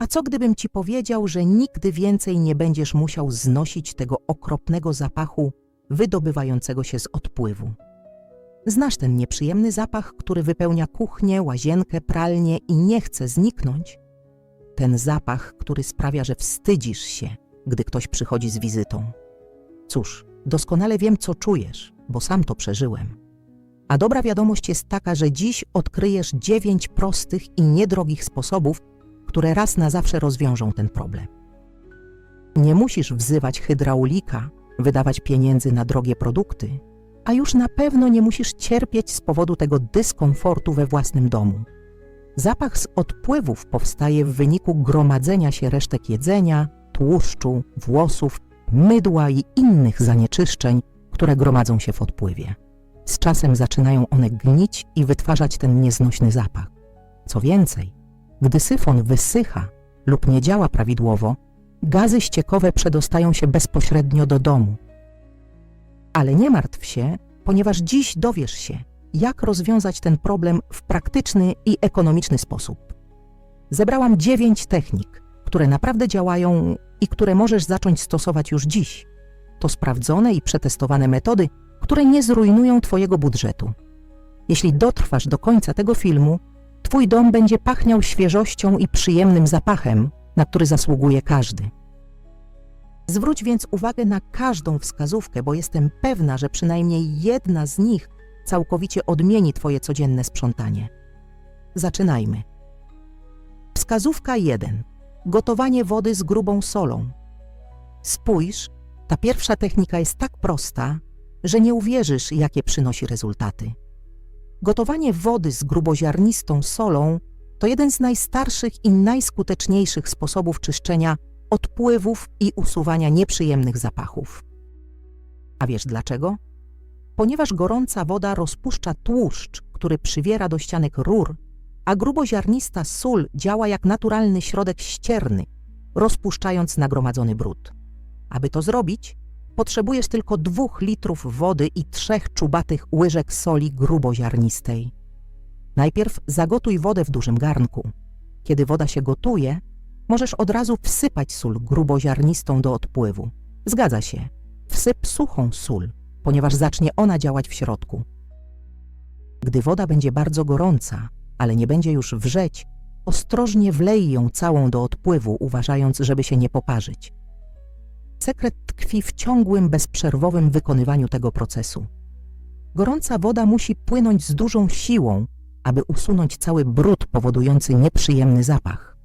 A co gdybym ci powiedział, że nigdy więcej nie będziesz musiał znosić tego okropnego zapachu wydobywającego się z odpływu? Znasz ten nieprzyjemny zapach, który wypełnia kuchnię, łazienkę, pralnię i nie chce zniknąć? Ten zapach, który sprawia, że wstydzisz się, gdy ktoś przychodzi z wizytą. Cóż, doskonale wiem, co czujesz, bo sam to przeżyłem. A dobra wiadomość jest taka, że dziś odkryjesz dziewięć prostych i niedrogich sposobów, które raz na zawsze rozwiążą ten problem. Nie musisz wzywać hydraulika, wydawać pieniędzy na drogie produkty, a już na pewno nie musisz cierpieć z powodu tego dyskomfortu we własnym domu. Zapach z odpływów powstaje w wyniku gromadzenia się resztek jedzenia, tłuszczu, włosów, mydła i innych zanieczyszczeń, które gromadzą się w odpływie. Z czasem zaczynają one gnić i wytwarzać ten nieznośny zapach. Co więcej, gdy syfon wysycha lub nie działa prawidłowo, gazy ściekowe przedostają się bezpośrednio do domu. Ale nie martw się, ponieważ dziś dowiesz się, jak rozwiązać ten problem w praktyczny i ekonomiczny sposób. Zebrałam dziewięć technik, które naprawdę działają i które możesz zacząć stosować już dziś. To sprawdzone i przetestowane metody, które nie zrujnują Twojego budżetu. Jeśli dotrwasz do końca tego filmu, Twój dom będzie pachniał świeżością i przyjemnym zapachem, na który zasługuje każdy. Zwróć więc uwagę na każdą wskazówkę, bo jestem pewna, że przynajmniej jedna z nich całkowicie odmieni Twoje codzienne sprzątanie. Zaczynajmy. Wskazówka 1. Gotowanie wody z grubą solą. Spójrz, ta pierwsza technika jest tak prosta, że nie uwierzysz, jakie przynosi rezultaty. Gotowanie wody z gruboziarnistą solą to jeden z najstarszych i najskuteczniejszych sposobów czyszczenia odpływów i usuwania nieprzyjemnych zapachów. A wiesz dlaczego? Ponieważ gorąca woda rozpuszcza tłuszcz, który przywiera do ścianek rur, a gruboziarnista sól działa jak naturalny środek ścierny, rozpuszczając nagromadzony brud. Aby to zrobić, potrzebujesz tylko dwóch litrów wody i trzech czubatych łyżek soli gruboziarnistej. Najpierw zagotuj wodę w dużym garnku. Kiedy woda się gotuje, możesz od razu wsypać sól gruboziarnistą do odpływu. Zgadza się, wsyp suchą sól, ponieważ zacznie ona działać w środku. Gdy woda będzie bardzo gorąca, ale nie będzie już wrzeć, ostrożnie wlej ją całą do odpływu, uważając, żeby się nie poparzyć. Sekret tkwi w ciągłym, bezprzerwowym wykonywaniu tego procesu. Gorąca woda musi płynąć z dużą siłą, aby usunąć cały brud powodujący nieprzyjemny zapach.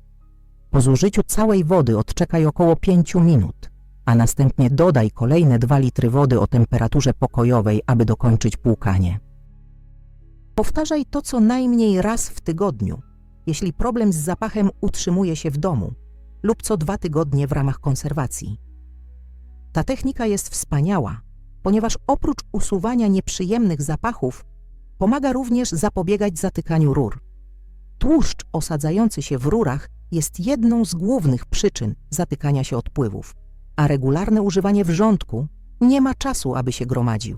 Po zużyciu całej wody odczekaj około 5 minut, a następnie dodaj kolejne 2 litry wody o temperaturze pokojowej, aby dokończyć płukanie. Powtarzaj to co najmniej raz w tygodniu, jeśli problem z zapachem utrzymuje się w domu lub co dwa tygodnie w ramach konserwacji. Ta technika jest wspaniała, ponieważ oprócz usuwania nieprzyjemnych zapachów, pomaga również zapobiegać zatykaniu rur. Tłuszcz osadzający się w rurach jest jedną z głównych przyczyn zatykania się odpływów, a regularne używanie wrzątku nie ma czasu, aby się gromadził.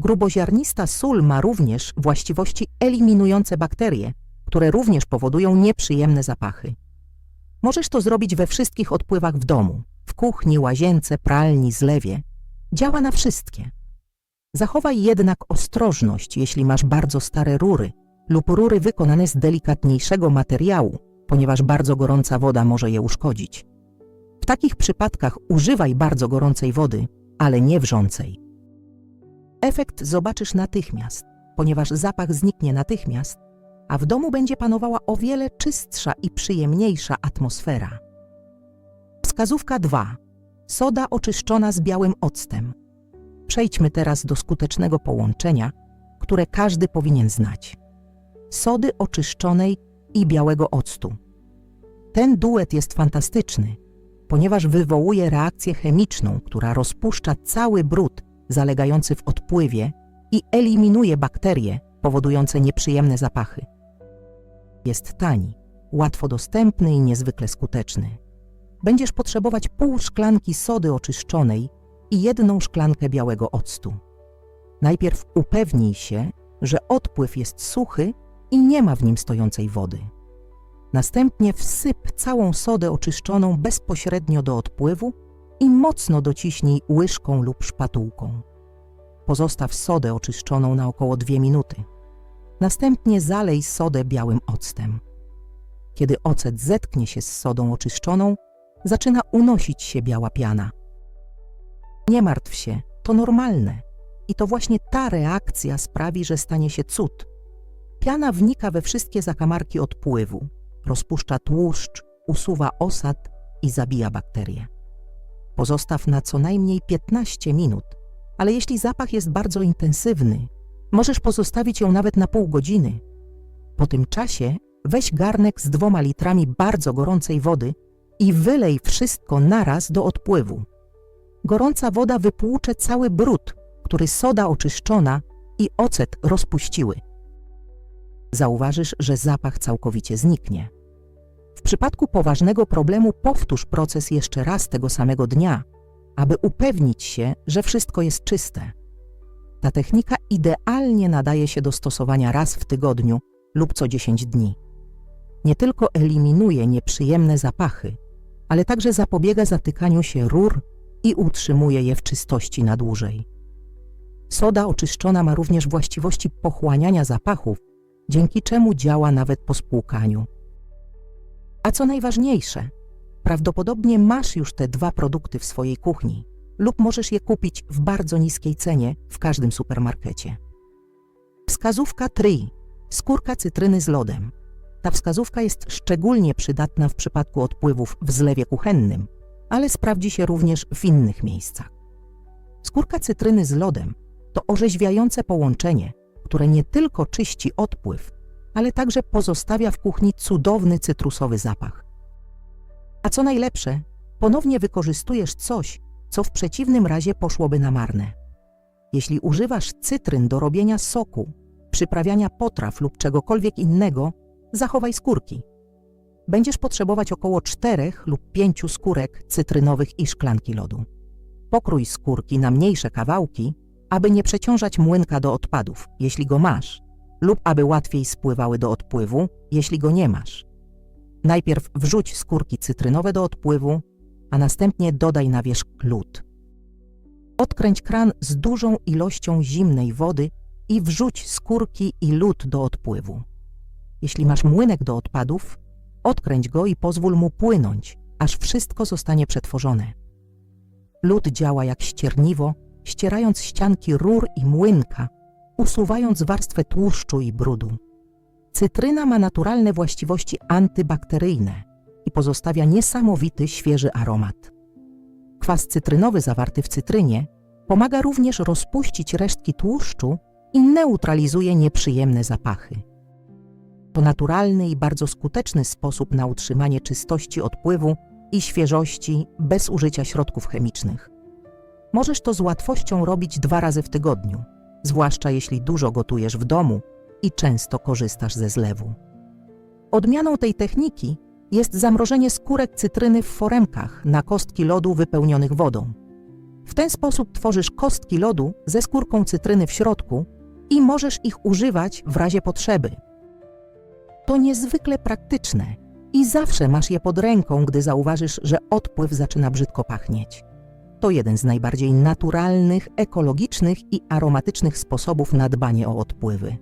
Gruboziarnista sól ma również właściwości eliminujące bakterie, które również powodują nieprzyjemne zapachy. Możesz to zrobić we wszystkich odpływach w domu, w kuchni, łazience, pralni, zlewie. Działa na wszystkie. Zachowaj jednak ostrożność, jeśli masz bardzo stare rury lub rury wykonane z delikatniejszego materiału, ponieważ bardzo gorąca woda może je uszkodzić. W takich przypadkach używaj bardzo gorącej wody, ale nie wrzącej. Efekt zobaczysz natychmiast, ponieważ zapach zniknie natychmiast, a w domu będzie panowała o wiele czystsza i przyjemniejsza atmosfera. Wskazówka 2. Soda oczyszczona z białym octem. Przejdźmy teraz do skutecznego połączenia, które każdy powinien znać. Sody oczyszczonej i białego octu. Ten duet jest fantastyczny, ponieważ wywołuje reakcję chemiczną, która rozpuszcza cały brud zalegający w odpływie i eliminuje bakterie powodujące nieprzyjemne zapachy. Jest tani, łatwo dostępny i niezwykle skuteczny. Będziesz potrzebować pół szklanki sody oczyszczonej i jedną szklankę białego octu. Najpierw upewnij się, że odpływ jest suchy i nie ma w nim stojącej wody. Następnie wsyp całą sodę oczyszczoną bezpośrednio do odpływu i mocno dociśnij łyżką lub szpatułką. Pozostaw sodę oczyszczoną na około 2 minuty. Następnie zalej sodę białym octem. Kiedy ocet zetknie się z sodą oczyszczoną, zaczyna unosić się biała piana. Nie martw się, to normalne. I to właśnie ta reakcja sprawi, że stanie się cud. Piana wnika we wszystkie zakamarki odpływu, rozpuszcza tłuszcz, usuwa osad i zabija bakterie. Pozostaw na co najmniej 15 minut, ale jeśli zapach jest bardzo intensywny, możesz pozostawić ją nawet na pół godziny. Po tym czasie weź garnek z dwoma litrami bardzo gorącej wody i wylej wszystko naraz do odpływu. Gorąca woda wypłucze cały brud, który soda oczyszczona i ocet rozpuściły. Zauważysz, że zapach całkowicie zniknie. W przypadku poważnego problemu powtórz proces jeszcze raz tego samego dnia, aby upewnić się, że wszystko jest czyste. Ta technika idealnie nadaje się do stosowania raz w tygodniu lub co 10 dni. Nie tylko eliminuje nieprzyjemne zapachy, ale także zapobiega zatykaniu się rur i utrzymuje je w czystości na dłużej. Soda oczyszczona ma również właściwości pochłaniania zapachów, dzięki czemu działa nawet po spłukaniu. A co najważniejsze, prawdopodobnie masz już te dwa produkty w swojej kuchni lub możesz je kupić w bardzo niskiej cenie w każdym supermarkecie. Wskazówka TRI skórka cytryny z lodem. Ta wskazówka jest szczególnie przydatna w przypadku odpływów w zlewie kuchennym, ale sprawdzi się również w innych miejscach. Skórka cytryny z lodem to orzeźwiające połączenie, które nie tylko czyści odpływ, ale także pozostawia w kuchni cudowny cytrusowy zapach. A co najlepsze, ponownie wykorzystujesz coś, co w przeciwnym razie poszłoby na marne. Jeśli używasz cytryn do robienia soku, przyprawiania potraw lub czegokolwiek innego, zachowaj skórki. Będziesz potrzebować około czterech lub pięciu skórek cytrynowych i szklanki lodu. Pokrój skórki na mniejsze kawałki, aby nie przeciążać młynka do odpadów, jeśli go masz, lub aby łatwiej spływały do odpływu, jeśli go nie masz. Najpierw wrzuć skórki cytrynowe do odpływu, a następnie dodaj na wierzch lód. Odkręć kran z dużą ilością zimnej wody i wrzuć skórki i lód do odpływu. Jeśli masz młynek do odpadów, odkręć go i pozwól mu płynąć, aż wszystko zostanie przetworzone. Lód działa jak ścierniwo, ścierając ścianki rur i młynka, usuwając warstwę tłuszczu i brudu. Cytryna ma naturalne właściwości antybakteryjne i pozostawia niesamowity, świeży aromat. Kwas cytrynowy zawarty w cytrynie pomaga również rozpuścić resztki tłuszczu i neutralizuje nieprzyjemne zapachy. To naturalny i bardzo skuteczny sposób na utrzymanie czystości odpływu i świeżości bez użycia środków chemicznych. Możesz to z łatwością robić dwa razy w tygodniu, zwłaszcza jeśli dużo gotujesz w domu i często korzystasz ze zlewu. Odmianą tej techniki jest zamrożenie skórek cytryny w foremkach na kostki lodu wypełnionych wodą. W ten sposób tworzysz kostki lodu ze skórką cytryny w środku i możesz ich używać w razie potrzeby. To niezwykle praktyczne i zawsze masz je pod ręką, gdy zauważysz, że odpływ zaczyna brzydko pachnieć. To jeden z najbardziej naturalnych, ekologicznych i aromatycznych sposobów na dbanie o odpływy.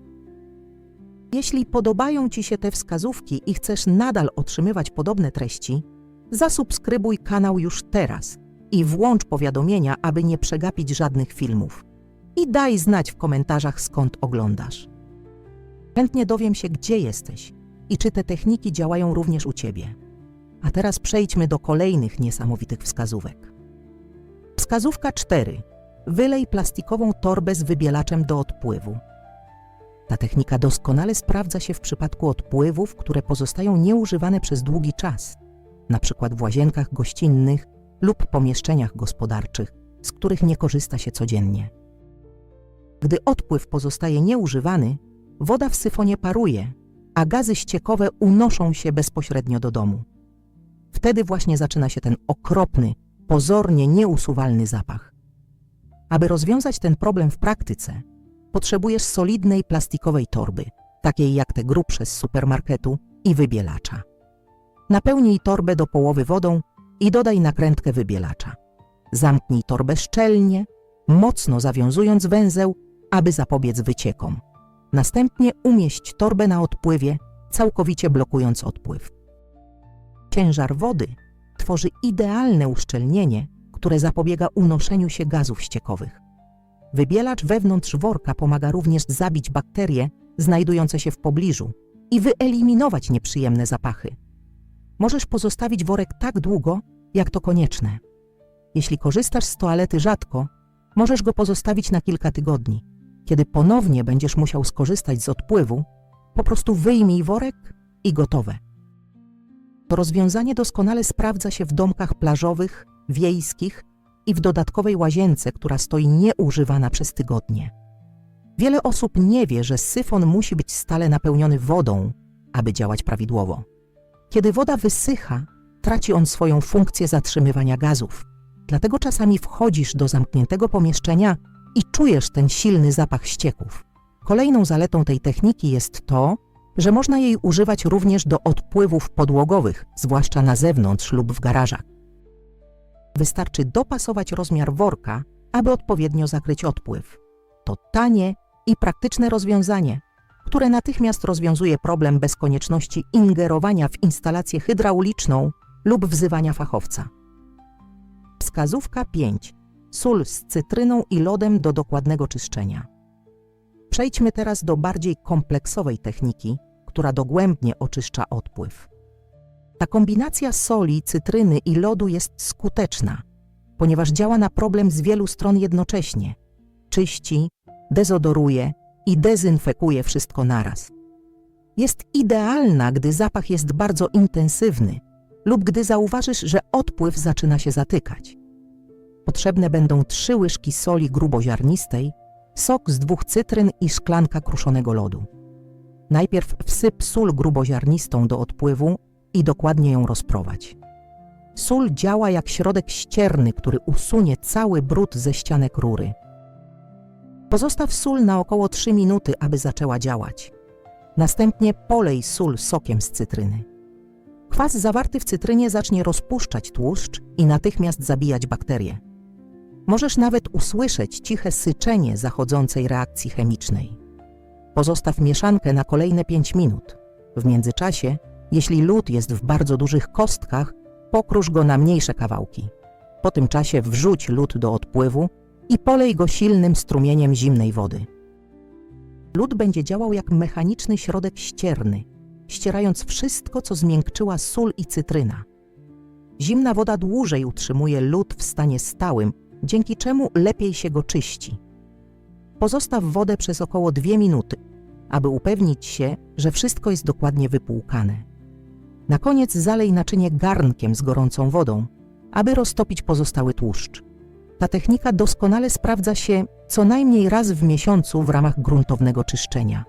Jeśli podobają Ci się te wskazówki i chcesz nadal otrzymywać podobne treści, zasubskrybuj kanał już teraz i włącz powiadomienia, aby nie przegapić żadnych filmów. I daj znać w komentarzach skąd oglądasz. Chętnie dowiem się, gdzie jesteś i czy te techniki działają również u Ciebie. A teraz przejdźmy do kolejnych niesamowitych wskazówek. Wskazówka 4. Wylej plastikową torbę z wybielaczem do odpływu. Ta technika doskonale sprawdza się w przypadku odpływów, które pozostają nieużywane przez długi czas, np. w łazienkach gościnnych lub pomieszczeniach gospodarczych, z których nie korzysta się codziennie. Gdy odpływ pozostaje nieużywany, woda w syfonie paruje, a gazy ściekowe unoszą się bezpośrednio do domu. Wtedy właśnie zaczyna się ten okropny, pozornie nieusuwalny zapach. Aby rozwiązać ten problem w praktyce, potrzebujesz solidnej plastikowej torby, takiej jak te grubsze z supermarketu i wybielacza. Napełnij torbę do połowy wodą i dodaj nakrętkę wybielacza. Zamknij torbę szczelnie, mocno zawiązując węzeł, aby zapobiec wyciekom. Następnie umieść torbę na odpływie, całkowicie blokując odpływ. Ciężar wody tworzy idealne uszczelnienie, które zapobiega unoszeniu się gazów ściekowych. Wybielacz wewnątrz worka pomaga również zabić bakterie znajdujące się w pobliżu i wyeliminować nieprzyjemne zapachy. Możesz pozostawić worek tak długo, jak to konieczne. Jeśli korzystasz z toalety rzadko, możesz go pozostawić na kilka tygodni. Kiedy ponownie będziesz musiał skorzystać z odpływu, po prostu wyjmij worek i gotowe. To rozwiązanie doskonale sprawdza się w domkach plażowych, wiejskich i w dodatkowej łazience, która stoi nieużywana przez tygodnie. Wiele osób nie wie, że syfon musi być stale napełniony wodą, aby działać prawidłowo. Kiedy woda wysycha, traci on swoją funkcję zatrzymywania gazów. Dlatego czasami wchodzisz do zamkniętego pomieszczenia i czujesz ten silny zapach ścieków. Kolejną zaletą tej techniki jest to, że można jej używać również do odpływów podłogowych, zwłaszcza na zewnątrz lub w garażach. Wystarczy dopasować rozmiar worka, aby odpowiednio zakryć odpływ. To tanie i praktyczne rozwiązanie, które natychmiast rozwiązuje problem bez konieczności ingerowania w instalację hydrauliczną lub wzywania fachowca. Wskazówka 5. Sól z cytryną i lodem do dokładnego czyszczenia. Przejdźmy teraz do bardziej kompleksowej techniki, która dogłębnie oczyszcza odpływ. Ta kombinacja soli, cytryny i lodu jest skuteczna, ponieważ działa na problem z wielu stron jednocześnie. Czyści, dezodoruje i dezynfekuje wszystko naraz. Jest idealna, gdy zapach jest bardzo intensywny lub gdy zauważysz, że odpływ zaczyna się zatykać. Potrzebne będą trzy łyżki soli gruboziarnistej, sok z dwóch cytryn i szklanka kruszonego lodu. Najpierw wsyp sól gruboziarnistą do odpływu i dokładnie ją rozprowadź. Sól działa jak środek ścierny, który usunie cały brud ze ścianek rury. Pozostaw sól na około 3 minuty, aby zaczęła działać. Następnie polej sól sokiem z cytryny. Kwas zawarty w cytrynie zacznie rozpuszczać tłuszcz i natychmiast zabijać bakterie. Możesz nawet usłyszeć ciche syczenie zachodzącej reakcji chemicznej. Pozostaw mieszankę na kolejne 5 minut. W międzyczasie, jeśli lód jest w bardzo dużych kostkach, pokrusz go na mniejsze kawałki. Po tym czasie wrzuć lód do odpływu i polej go silnym strumieniem zimnej wody. Lód będzie działał jak mechaniczny środek ścierny, ścierając wszystko, co zmiękczyła sól i cytryna. Zimna woda dłużej utrzymuje lód w stanie stałym, dzięki czemu lepiej się go czyści. Pozostaw wodę przez około 2 minuty, aby upewnić się, że wszystko jest dokładnie wypłukane. Na koniec zalej naczynie garnkiem z gorącą wodą, aby roztopić pozostały tłuszcz. Ta technika doskonale sprawdza się co najmniej raz w miesiącu w ramach gruntownego czyszczenia.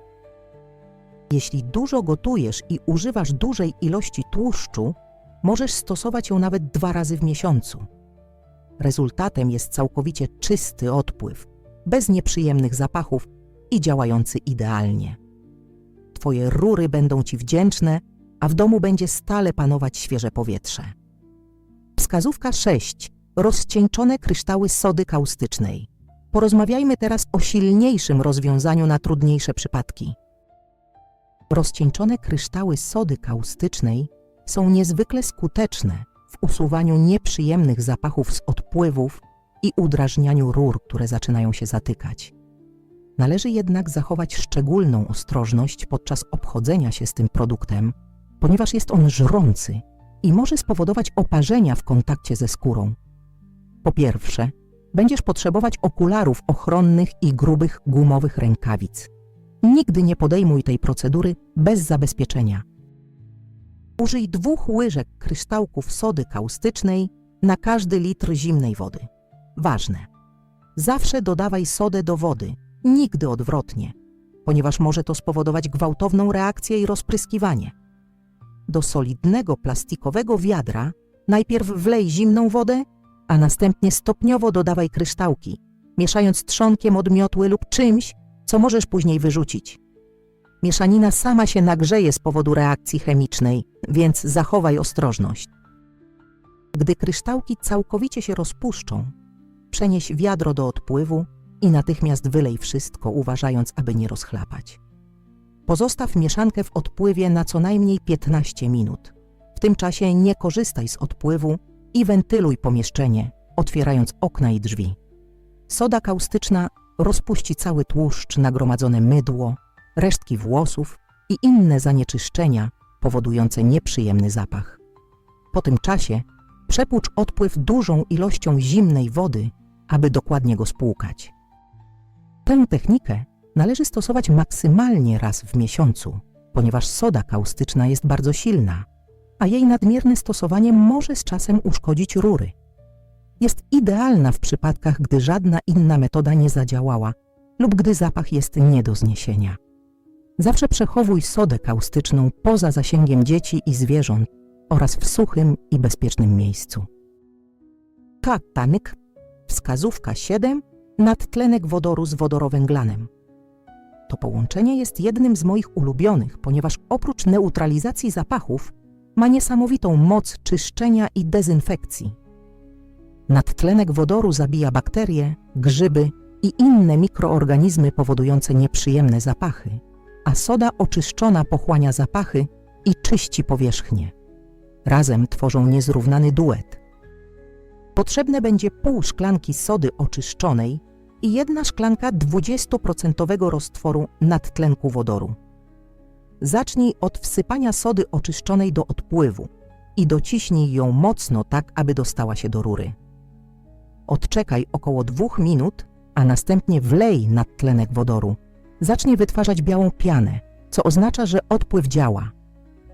Jeśli dużo gotujesz i używasz dużej ilości tłuszczu, możesz stosować ją nawet dwa razy w miesiącu. Rezultatem jest całkowicie czysty odpływ, bez nieprzyjemnych zapachów i działający idealnie. Twoje rury będą Ci wdzięczne, a w domu będzie stale panować świeże powietrze. Wskazówka 6. Rozcieńczone kryształy sody kaustycznej. Porozmawiajmy teraz o silniejszym rozwiązaniu na trudniejsze przypadki. Rozcieńczone kryształy sody kaustycznej są niezwykle skuteczne w usuwaniu nieprzyjemnych zapachów z odpływów i udrażnianiu rur, które zaczynają się zatykać. Należy jednak zachować szczególną ostrożność podczas obchodzenia się z tym produktem, ponieważ jest on żrący i może spowodować oparzenia w kontakcie ze skórą. Po pierwsze, będziesz potrzebować okularów ochronnych i grubych gumowych rękawic. Nigdy nie podejmuj tej procedury bez zabezpieczenia. Użyj dwóch łyżek kryształków sody kaustycznej na każdy litr zimnej wody. Ważne. Zawsze dodawaj sodę do wody, nigdy odwrotnie, ponieważ może to spowodować gwałtowną reakcję i rozpryskiwanie. Do solidnego plastikowego wiadra najpierw wlej zimną wodę, a następnie stopniowo dodawaj kryształki, mieszając trzonkiem od miotły lub czymś, co możesz później wyrzucić. Mieszanina sama się nagrzeje z powodu reakcji chemicznej, więc zachowaj ostrożność. Gdy kryształki całkowicie się rozpuszczą, przenieś wiadro do odpływu i natychmiast wylej wszystko, uważając, aby nie rozchlapać. Pozostaw mieszankę w odpływie na co najmniej 15 minut. W tym czasie nie korzystaj z odpływu i wentyluj pomieszczenie, otwierając okna i drzwi. Soda kaustyczna rozpuści cały tłuszcz, nagromadzone mydło, resztki włosów i inne zanieczyszczenia powodujące nieprzyjemny zapach. Po tym czasie przepłucz odpływ dużą ilością zimnej wody, aby dokładnie go spłukać. Tę technikę należy stosować maksymalnie raz w miesiącu, ponieważ soda kaustyczna jest bardzo silna, a jej nadmierne stosowanie może z czasem uszkodzić rury. Jest idealna w przypadkach, gdy żadna inna metoda nie zadziałała lub gdy zapach jest nie do zniesienia. Zawsze przechowuj sodę kaustyczną poza zasięgiem dzieci i zwierząt oraz w suchym i bezpiecznym miejscu. Tatanik, wskazówka 7, nadtlenek wodoru z wodorowęglanem. To połączenie jest jednym z moich ulubionych, ponieważ oprócz neutralizacji zapachów ma niesamowitą moc czyszczenia i dezynfekcji. Nadtlenek wodoru zabija bakterie, grzyby i inne mikroorganizmy powodujące nieprzyjemne zapachy, a soda oczyszczona pochłania zapachy i czyści powierzchnię. Razem tworzą niezrównany duet. Potrzebne będzie pół szklanki sody oczyszczonej i jedna szklanka 20% roztworu nadtlenku wodoru. Zacznij od wsypania sody oczyszczonej do odpływu i dociśnij ją mocno tak, aby dostała się do rury. Odczekaj około dwóch minut, a następnie wlej nadtlenek wodoru. Zacznie wytwarzać białą pianę, co oznacza, że odpływ działa.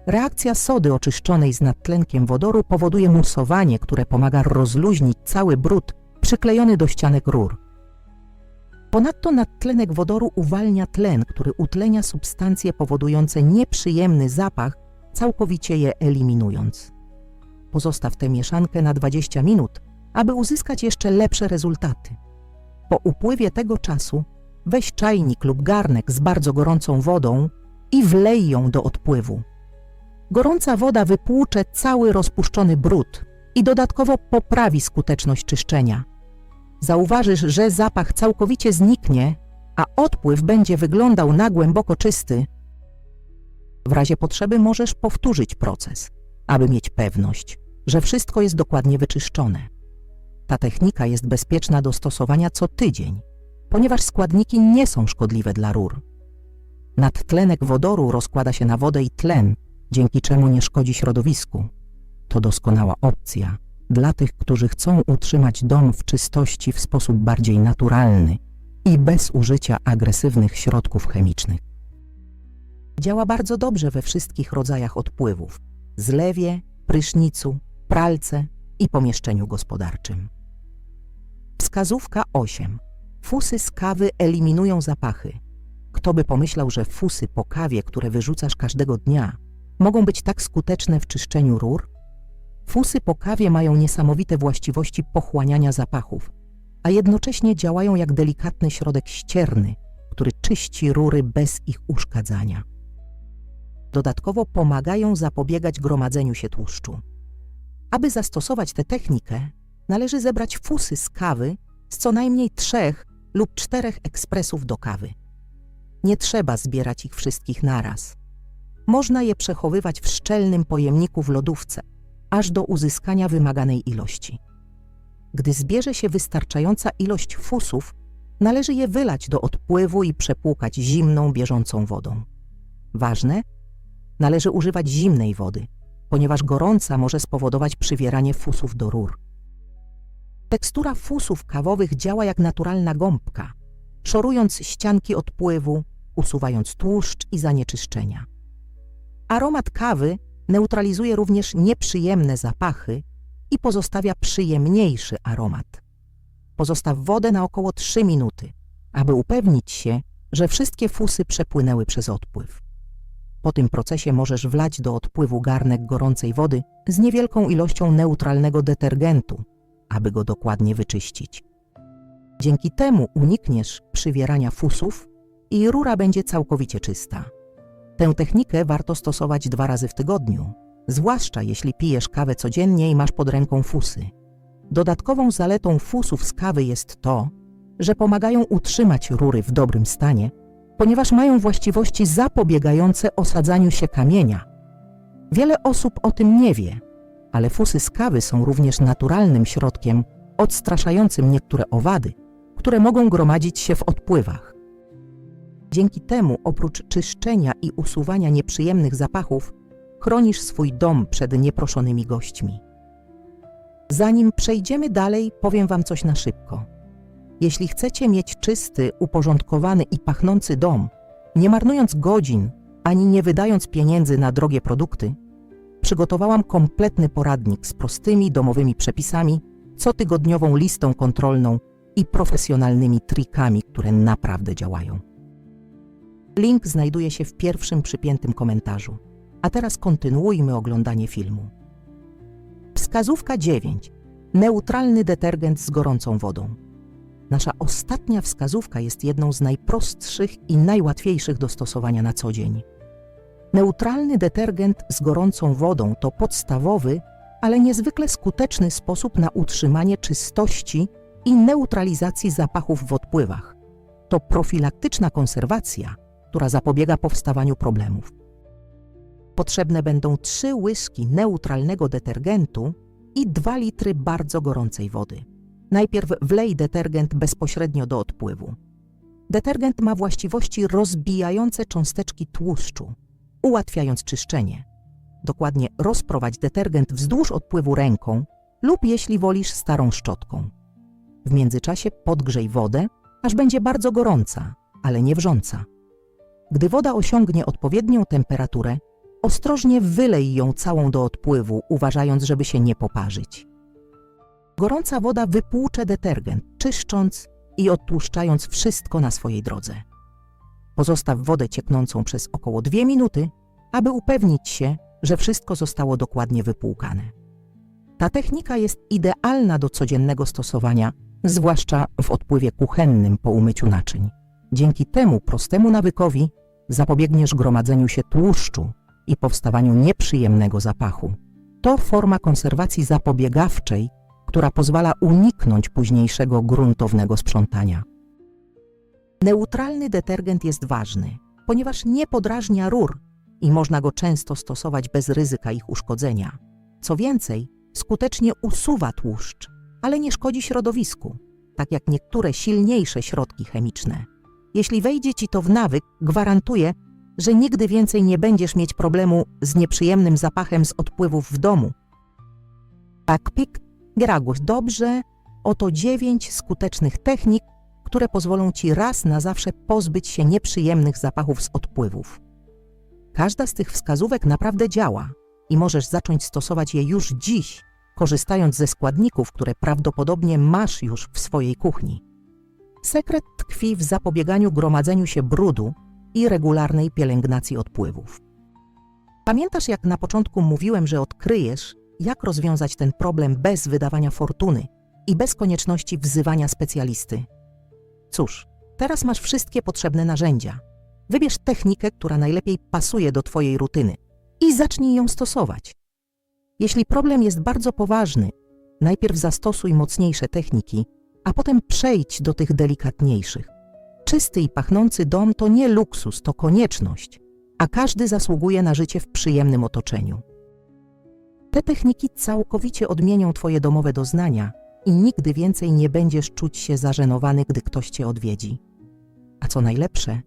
Reakcja sody oczyszczonej z nadtlenkiem wodoru powoduje musowanie, które pomaga rozluźnić cały brud przyklejony do ścianek rur. Ponadto nadtlenek wodoru uwalnia tlen, który utlenia substancje powodujące nieprzyjemny zapach, całkowicie je eliminując. Pozostaw tę mieszankę na 20 minut, aby uzyskać jeszcze lepsze rezultaty. Po upływie tego czasu weź czajnik lub garnek z bardzo gorącą wodą i wlej ją do odpływu. Gorąca woda wypłucze cały rozpuszczony brud i dodatkowo poprawi skuteczność czyszczenia. Zauważysz, że zapach całkowicie zniknie, a odpływ będzie wyglądał na głęboko czysty. W razie potrzeby możesz powtórzyć proces, aby mieć pewność, że wszystko jest dokładnie wyczyszczone. Ta technika jest bezpieczna do stosowania co tydzień, ponieważ składniki nie są szkodliwe dla rur. Nadtlenek wodoru rozkłada się na wodę i tlen, dzięki czemu nie szkodzi środowisku. To doskonała opcja dla tych, którzy chcą utrzymać dom w czystości w sposób bardziej naturalny i bez użycia agresywnych środków chemicznych. Działa bardzo dobrze we wszystkich rodzajach odpływów zlewie, prysznicu, pralce i pomieszczeniu gospodarczym. Wskazówka 8. Fusy z kawy eliminują zapachy. Kto by pomyślał, że fusy po kawie, które wyrzucasz każdego dnia, mogą być tak skuteczne w czyszczeniu rur? Fusy po kawie mają niesamowite właściwości pochłaniania zapachów, a jednocześnie działają jak delikatny środek ścierny, który czyści rury bez ich uszkadzania. Dodatkowo pomagają zapobiegać gromadzeniu się tłuszczu. Aby zastosować tę technikę, należy zebrać fusy z kawy z co najmniej trzech lub czterech ekspresów do kawy. Nie trzeba zbierać ich wszystkich naraz. Można je przechowywać w szczelnym pojemniku w lodówce, aż do uzyskania wymaganej ilości. Gdy zbierze się wystarczająca ilość fusów, należy je wylać do odpływu i przepłukać zimną, bieżącą wodą. Ważne, należy używać zimnej wody, ponieważ gorąca może spowodować przywieranie fusów do rur. Tekstura fusów kawowych działa jak naturalna gąbka, szorując ścianki odpływu, usuwając tłuszcz i zanieczyszczenia. Aromat kawy neutralizuje również nieprzyjemne zapachy i pozostawia przyjemniejszy aromat. Pozostaw wodę na około 3 minuty, aby upewnić się, że wszystkie fusy przepłynęły przez odpływ. Po tym procesie możesz wlać do odpływu garnek gorącej wody z niewielką ilością neutralnego detergentu, aby go dokładnie wyczyścić. Dzięki temu unikniesz przywierania fusów i rura będzie całkowicie czysta. Tę technikę warto stosować dwa razy w tygodniu, zwłaszcza jeśli pijesz kawę codziennie i masz pod ręką fusy. Dodatkową zaletą fusów z kawy jest to, że pomagają utrzymać rury w dobrym stanie, ponieważ mają właściwości zapobiegające osadzaniu się kamienia. Wiele osób o tym nie wie, ale fusy z kawy są również naturalnym środkiem odstraszającym niektóre owady, które mogą gromadzić się w odpływach. Dzięki temu, oprócz czyszczenia i usuwania nieprzyjemnych zapachów, chronisz swój dom przed nieproszonymi gośćmi. Zanim przejdziemy dalej, powiem Wam coś na szybko. Jeśli chcecie mieć czysty, uporządkowany i pachnący dom, nie marnując godzin ani nie wydając pieniędzy na drogie produkty, przygotowałam kompletny poradnik z prostymi domowymi przepisami, cotygodniową listą kontrolną i profesjonalnymi trikami, które naprawdę działają. Link znajduje się w pierwszym przypiętym komentarzu. A teraz kontynuujmy oglądanie filmu. Wskazówka 9. Neutralny detergent z gorącą wodą. Nasza ostatnia wskazówka jest jedną z najprostszych i najłatwiejszych do stosowania na co dzień. Neutralny detergent z gorącą wodą to podstawowy, ale niezwykle skuteczny sposób na utrzymanie czystości i neutralizacji zapachów w odpływach. To profilaktyczna konserwacja, która zapobiega powstawaniu problemów. Potrzebne będą 3 łyżki neutralnego detergentu i 2 litry bardzo gorącej wody. Najpierw wlej detergent bezpośrednio do odpływu. Detergent ma właściwości rozbijające cząsteczki tłuszczu, ułatwiając czyszczenie. Dokładnie rozprowadź detergent wzdłuż odpływu ręką lub jeśli wolisz starą szczotką. W międzyczasie podgrzej wodę, aż będzie bardzo gorąca, ale nie wrząca. Gdy woda osiągnie odpowiednią temperaturę, ostrożnie wylej ją całą do odpływu, uważając, żeby się nie poparzyć. Gorąca woda wypłucze detergent, czyszcząc i odtłuszczając wszystko na swojej drodze. Pozostaw wodę cieknącą przez około 2 minuty, aby upewnić się, że wszystko zostało dokładnie wypłukane. Ta technika jest idealna do codziennego stosowania, zwłaszcza w odpływie kuchennym po umyciu naczyń. Dzięki temu prostemu nawykowi zapobiegniesz gromadzeniu się tłuszczu i powstawaniu nieprzyjemnego zapachu. To forma konserwacji zapobiegawczej, która pozwala uniknąć późniejszego gruntownego sprzątania. Neutralny detergent jest ważny, ponieważ nie podrażnia rur i można go często stosować bez ryzyka ich uszkodzenia. Co więcej, skutecznie usuwa tłuszcz, ale nie szkodzi środowisku, tak jak niektóre silniejsze środki chemiczne. Jeśli wejdzie ci to w nawyk, gwarantuję, że nigdy więcej nie będziesz mieć problemu z nieprzyjemnym zapachem z odpływów w domu. Backpick, Geragus, dobrze, oto dziewięć skutecznych technik, które pozwolą ci raz na zawsze pozbyć się nieprzyjemnych zapachów z odpływów. Każda z tych wskazówek naprawdę działa i możesz zacząć stosować je już dziś, korzystając ze składników, które prawdopodobnie masz już w swojej kuchni. Sekret tkwi w zapobieganiu gromadzeniu się brudu i regularnej pielęgnacji odpływów. Pamiętasz, jak na początku mówiłem, że odkryjesz, jak rozwiązać ten problem bez wydawania fortuny i bez konieczności wzywania specjalisty? Cóż, teraz masz wszystkie potrzebne narzędzia. Wybierz technikę, która najlepiej pasuje do Twojej rutyny i zacznij ją stosować. Jeśli problem jest bardzo poważny, najpierw zastosuj mocniejsze techniki, a potem przejdź do tych delikatniejszych. Czysty i pachnący dom to nie luksus, to konieczność, a każdy zasługuje na życie w przyjemnym otoczeniu. Te techniki całkowicie odmienią Twoje domowe doznania i nigdy więcej nie będziesz czuć się zażenowany, gdy ktoś Cię odwiedzi. A co najlepsze,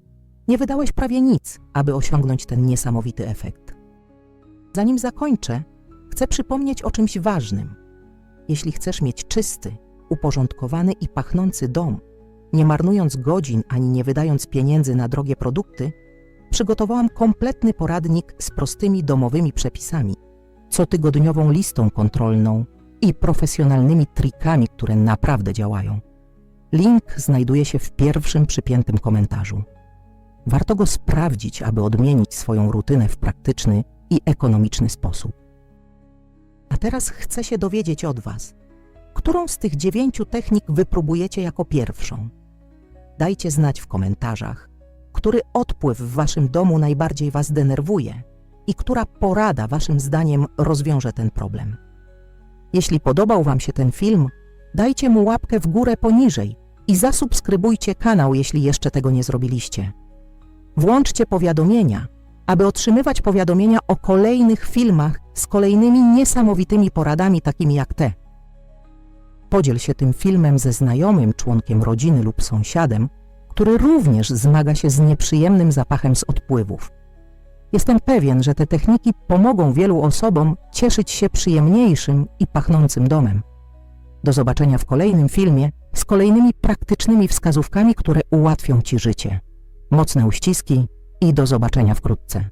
nie wydałeś prawie nic, aby osiągnąć ten niesamowity efekt. Zanim zakończę, chcę przypomnieć o czymś ważnym. Jeśli chcesz mieć czysty, uporządkowany i pachnący dom, nie marnując godzin ani nie wydając pieniędzy na drogie produkty, przygotowałam kompletny poradnik z prostymi domowymi przepisami, cotygodniową listą kontrolną i profesjonalnymi trikami, które naprawdę działają. Link znajduje się w pierwszym przypiętym komentarzu. Warto go sprawdzić, aby odmienić swoją rutynę w praktyczny i ekonomiczny sposób. A teraz chcę się dowiedzieć od Was, którą z tych dziewięciu technik wypróbujecie jako pierwszą. Dajcie znać w komentarzach, który odpływ w waszym domu najbardziej was denerwuje i która porada waszym zdaniem rozwiąże ten problem. Jeśli podobał wam się ten film, dajcie mu łapkę w górę poniżej i zasubskrybujcie kanał, jeśli jeszcze tego nie zrobiliście. Włączcie powiadomienia, aby otrzymywać powiadomienia o kolejnych filmach z kolejnymi niesamowitymi poradami takimi jak te. Podziel się tym filmem ze znajomym członkiem rodziny lub sąsiadem, który również zmaga się z nieprzyjemnym zapachem z odpływów. Jestem pewien, że te techniki pomogą wielu osobom cieszyć się przyjemniejszym i pachnącym domem. Do zobaczenia w kolejnym filmie z kolejnymi praktycznymi wskazówkami, które ułatwią Ci życie. Mocne uściski i do zobaczenia wkrótce.